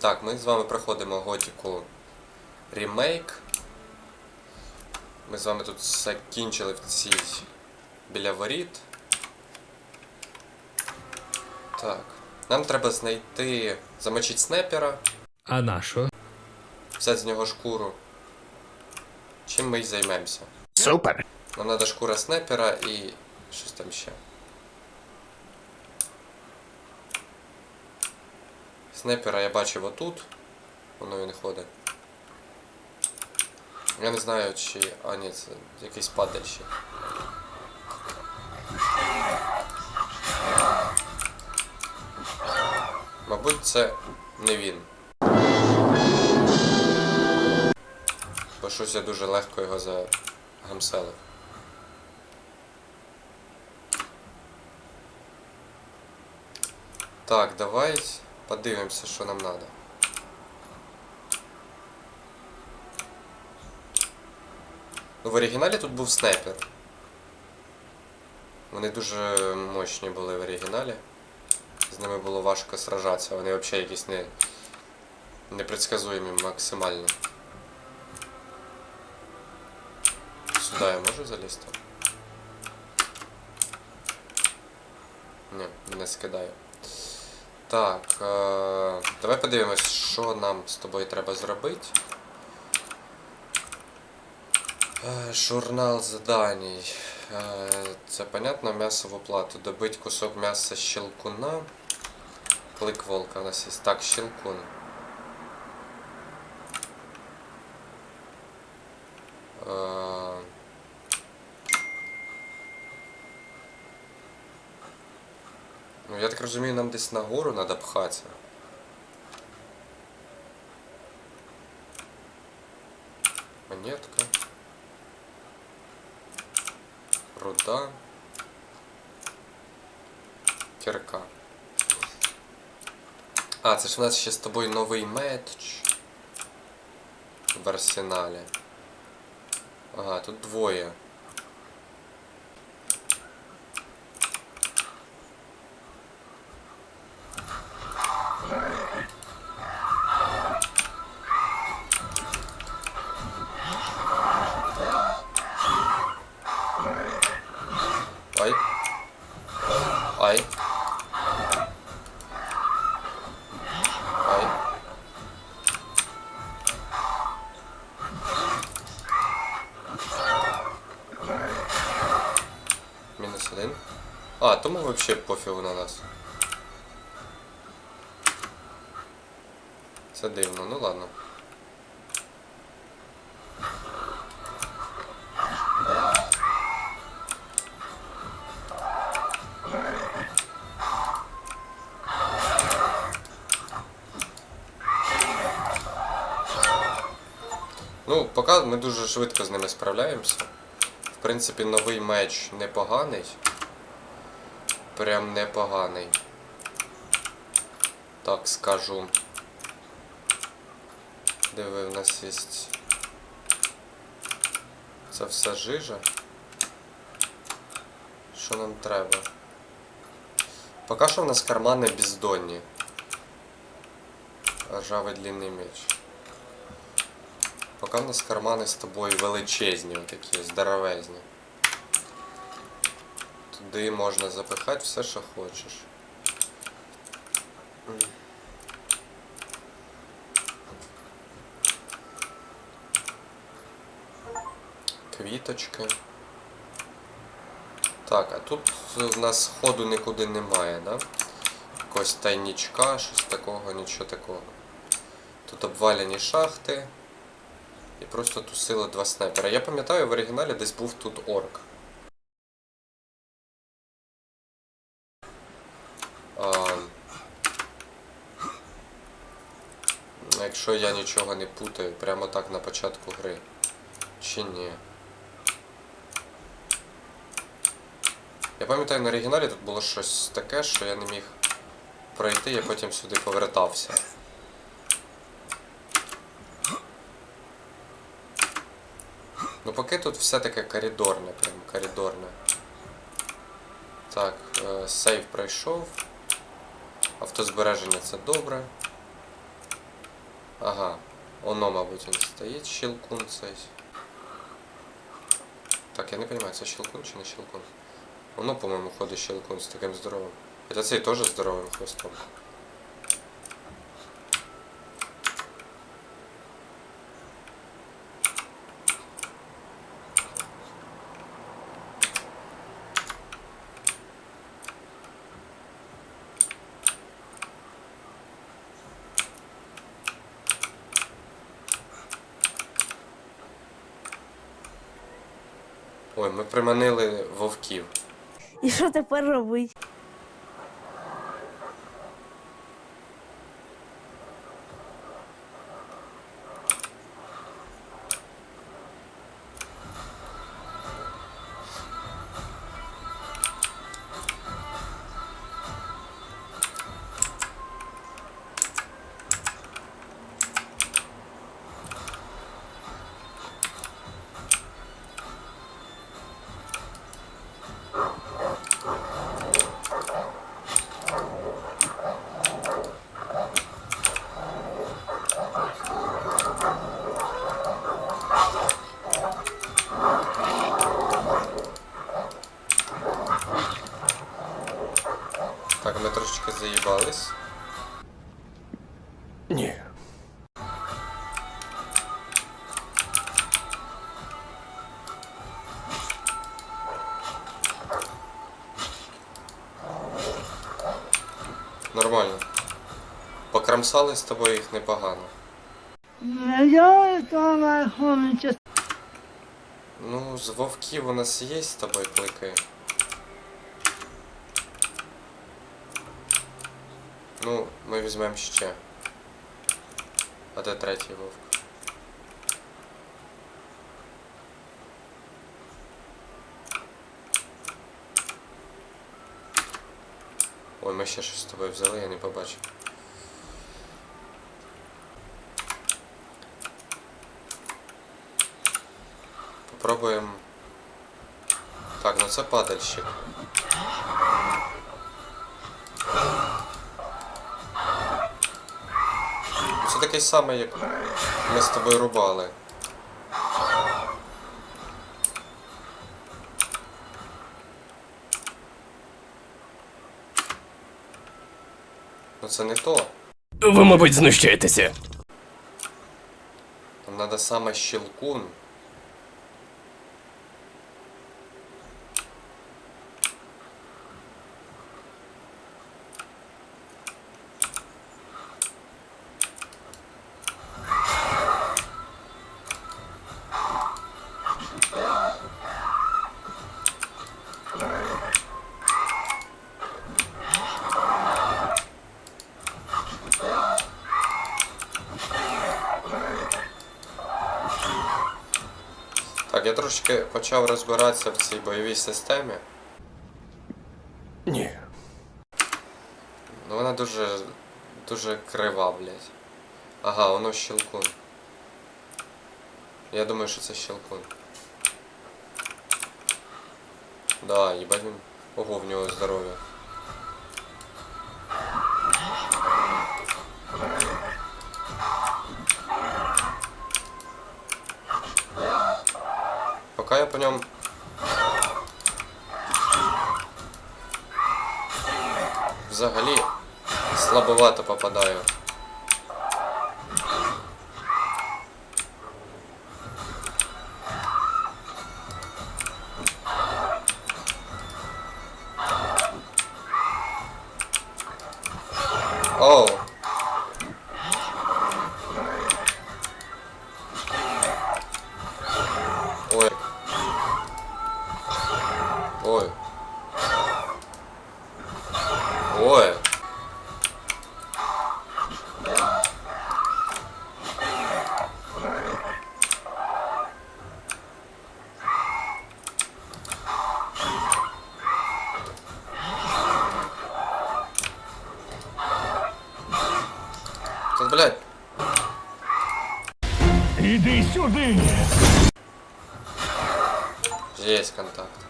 Так, ми з вами проходимо готіку ремейк. Ми з вами тут закінчили в цій біля воріт. Так. Нам треба знайти. замочити снайпера, А на що? взяти з нього шкуру. Чим ми й займемося? Супер. Нам треба шкура снайпера і. щось там ще. Снайпера я бачив отут. Воно він ходить. Я не знаю, чи. А, ні, це якийсь падальщик. Мабуть, це не він. Бо щось я дуже легко його загамселив. Так, давай подивимося, що нам треба. Ну, в оригіналі тут був снайпер. Вони дуже мощні були в оригіналі. З ними було важко сражатися, вони взагалі якісь не... непредсказуємі максимально. Сюди я можу залізти? Ні, мене скидає. Так, е- давай подивимось, що нам з тобою треба зробити. Е, Журнал заданій. Е, Це понятно, м'ясо в оплату. Добить кусок м'яса щелкуна. Клик волка у нас є. Так, щелкун. Е, Ну, я так розумію, нам десь нагору треба пхатися. Монетка. Руда. Кірка. А, це ж у нас ще з тобою новий меч в арсеналі. Ага, тут двоє. Тому вообще пофігу на нас. Це дивно, ну ладно. Ну, поки ми дуже швидко з ними справляємося. В принципі, новий меч непоганий. Прям непоганий. Так скажу. Диви, в нас є. Це все жижа. Що нам треба? Поки що в нас кармани бездонні. Ржавий длинний меч. Поки в нас кармани з тобою величезні, такі здоровезні. Туди можна запихати все, що хочеш. Квіточки. Так, а тут в нас ходу нікуди немає, да? Якогось тайнічка, щось такого, нічого такого. Тут обвалені шахти. І просто тусило два снайпера. Я пам'ятаю, в оригіналі десь був тут орк. А, якщо я нічого не путаю, прямо так на початку гри. Чи ні? Я пам'ятаю, на оригіналі тут було щось таке, що я не міг пройти, я потім сюди повертався. Ну поки тут все таке коридорне, прям коридорне. Так, е, сейв пройшов. Автозбереження це добре. Ага. Оно, мабуть, він стоїть, щелкун цей. Так, я не розумію, це щелкун чи не щелкун? Воно, по-моєму, ходить щелкун з таким здоровим. Хоча цей теж здоровим хвостом. Ми приманили вовків. І що тепер робити? Покрамсали з тобою їх непогано. Я нахонче. Ну, з вовків у нас є з тобою клики. Ну, ми візьмемо ще. А де третій вовк? Ой, ми ще щось з тобою взяли, я не побачив. Попробуємо. Так, ну це падальщик. Це такий самий, як ми з тобою рубали. Ну це не то. Ви, мабуть, знущаєтеся. Нам треба саме щелкун. Я трошки почав розбиратися в цій бойовій системі. Ні. Ну вона дуже. дуже крива, блядь. Ага, воно щелкун. Я думаю, що це щелкун. Да, їбать він. Ого, в нього здоров'я. Я по ньому взагалі слабовато попадаю. Іди сюди. есть контакт.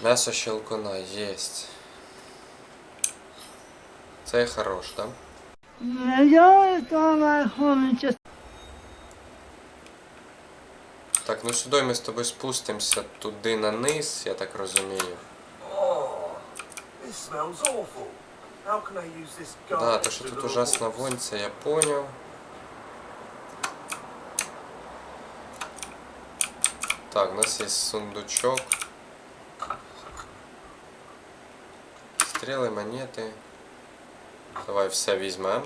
Мясо щелкуна есть. Це хорош, да? Я нахожусь Так, ну сюди ми з тобою спустимося туди на низ, я так розумію. Oh, this smells awful. Да, то, що тут вонь, це я поняв. Так, у нас є сундучок. Стріли, монети. Давай все візьмемо.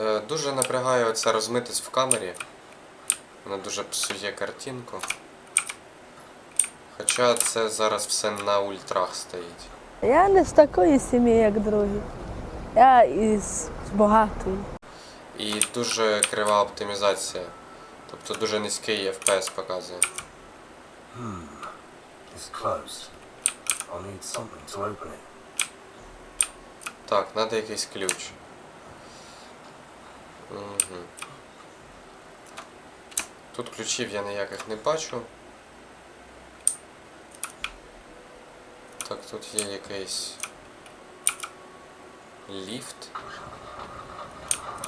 Е, дуже напрягає оце розмитись в камері. Вона дуже псує картинку. Хоча це зараз все на ультрах стоїть. Я не з такої сім'ї, як другі. Я із багатої. І дуже крива оптимізація. Тобто дуже низький FPS показує. It's closed. I'll need something to open it. Так, треба якийсь ключ. Угу. Тут ключів я ніяких не бачу. Так, тут є якийсь ліфт.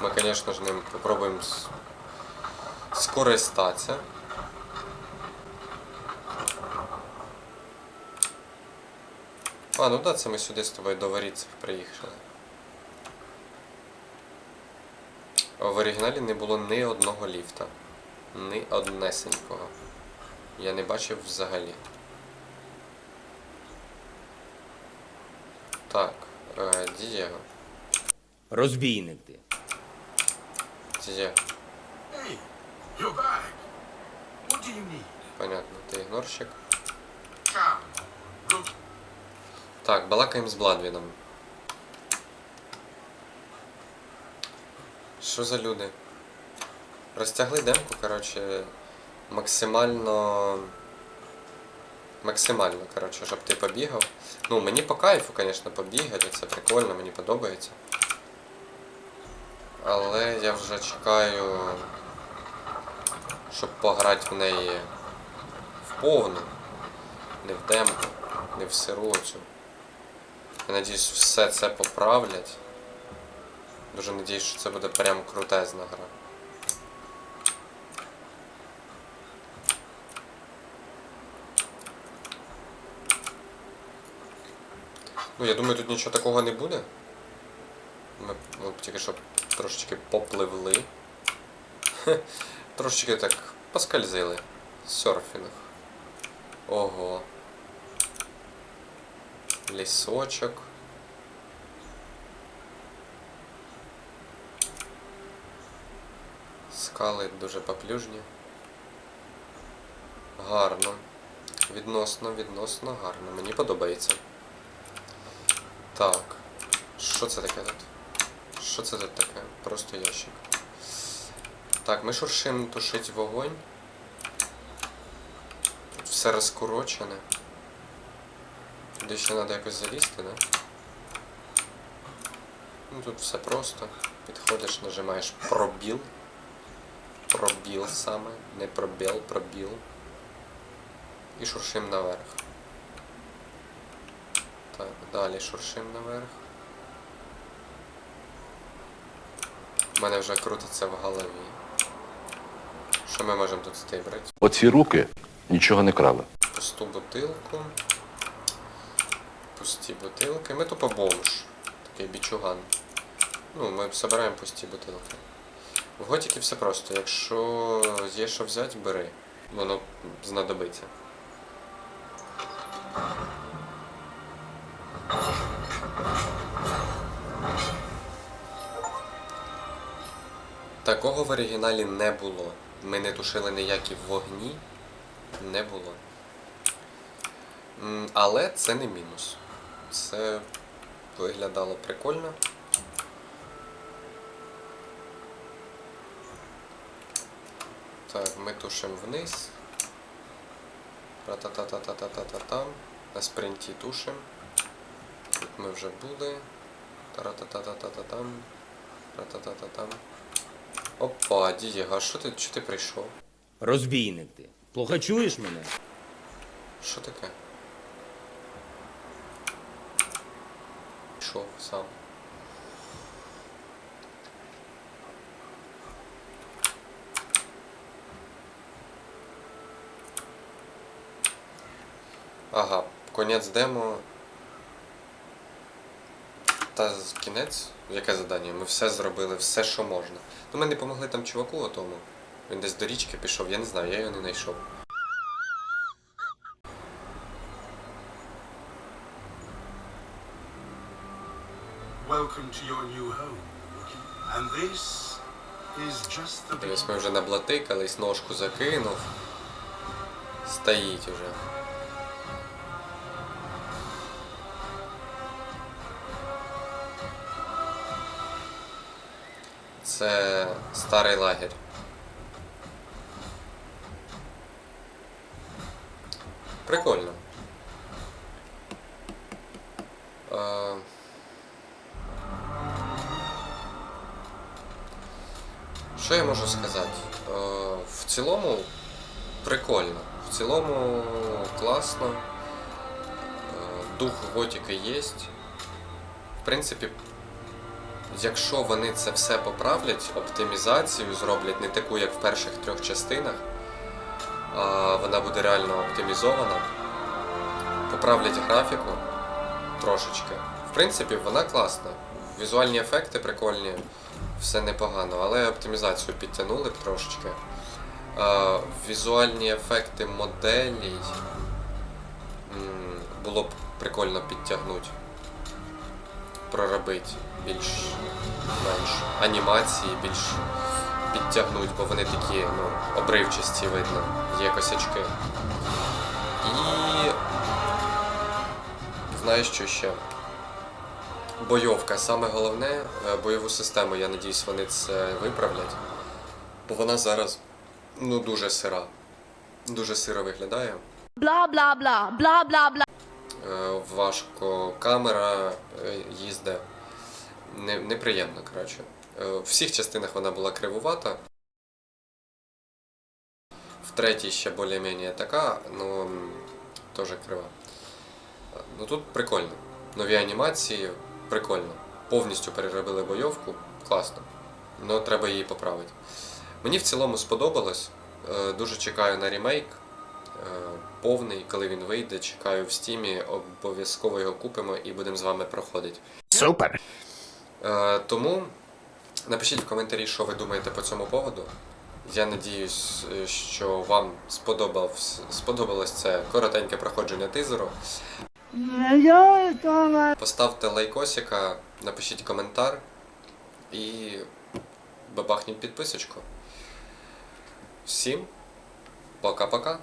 Ми, звісно ж, ним попробуємо с- скористатися. А, ну да, це ми сюди з тобою до воріців приїхали. В оригіналі не було ні одного ліфта. Ні однесенького. Я не бачив взагалі. Так, е, Дієго. Розбійник ти. Дієго, Hey, you're back. What do you need? понятно, ти ігнорщик. Так, балакаємо з Бладвіном. Що за люди? Розтягли демку, коротше, максимально. Максимально, коротше, щоб ти побігав. Ну, мені по кайфу, звісно, побігати, це прикольно, мені подобається. Але я вже чекаю, щоб пограти в неї в повну, не в демку, не в сиру цю. Я надіюсь, все це поправлять. Дуже надіюсь, що це буде прям крутезна гра. Ну, я думаю, тут нічого такого не буде. Ми ну, тільки що трошечки попливли. Трошечки так поскользили. Серфінг. Ого. Лісочок. Скали дуже поплюжні. Гарно. Відносно, відносно гарно. Мені подобається. Так. Що це таке тут? Що це тут таке? Просто ящик. Так, ми шуршим тушить вогонь. Тут все розкорочене. Туди ще треба якось залізти, да? Ну тут все просто. Підходиш, нажимаєш пробіл. Пробіл саме. Не пробіл, пробіл. І шуршим наверх. Так, далі шуршим наверх. У мене вже крутиться в голові. Що ми можемо тут стибрати? Оці руки нічого не крали. Пусту бутилку. Пусті бутилки. Ми тупо бомж. Такий бічуган. Ну, ми збираємо пусті бутилки. В готіки все просто. Якщо є що взяти, бери. Воно знадобиться. Такого в оригіналі не було. Ми не тушили ніякі вогні. Не було. Але це не мінус. Це виглядало прикольно. Так, ми тушимо вниз. Ра-та-та-та-та-та-та-там. На спринті тушимо. Тут ми вже були. Та-ра-та-та-та-та-та-там. Ра-та-та-та-там. Опа, Дієго, а що ти Чого ти прийшов? Розбійник ти. Плохо чуєш мене? Що таке? Пішов сам. Ага, конець демо. Та кінець? Яке завдання? Ми все зробили, все, що можна. Ну ми не помогли там чуваку отому. Він десь до річки пішов, я не знаю, я його не знайшов. Welcome to your new home, And this is just the Дивись, ми вже наблатикались, ножку закинув. Стоїть уже. Це старий лагерь. Прикольно. Е, Що я можу сказати? Е, В цілому прикольно. В цілому класно. Е, Дух готіки є. В принципі, якщо вони це все поправлять, оптимізацію зроблять не таку, як в перших трьох частинах, а вона буде реально оптимізована, поправлять графіку трошечки. В принципі, вона класна. Візуальні ефекти прикольні, все непогано, але оптимізацію підтягнули б трошечки. Візуальні ефекти моделей було б прикольно підтягнути. Проробити більш-менш анімації, більш підтягнути, бо вони такі ну, обривчасті видно, є косячки. І знаєш що ще? Бойовка. Саме головне, е, бойову систему, я надіюсь, вони це виправлять. Бо вона зараз ну, дуже сира. Дуже сиро виглядає. Bla bla bla, bla bla bla. Е, Важко камера е, їздить. Не, неприємно, коротше. Е, В всіх частинах вона була кривувата. В третій ще більш-менш така, ну теж крива. Е, Ну тут прикольно. Нові анімації, прикольно. Повністю переробили бойовку, класно. Ну треба її поправити. Мені в цілому сподобалось. Е, Дуже чекаю на ремейк. Повний, коли він вийде, чекаю в стімі, обов'язково його купимо і будемо з вами проходити. Супер. Е, Тому напишіть в коментарі, що ви думаєте по цьому поводу. Я надіюсь, е, що вам сподобалось це коротеньке проходження тизеру. Поставте лайкосика, напишіть коментар і бабахніть підписочку. Всім пока-пока.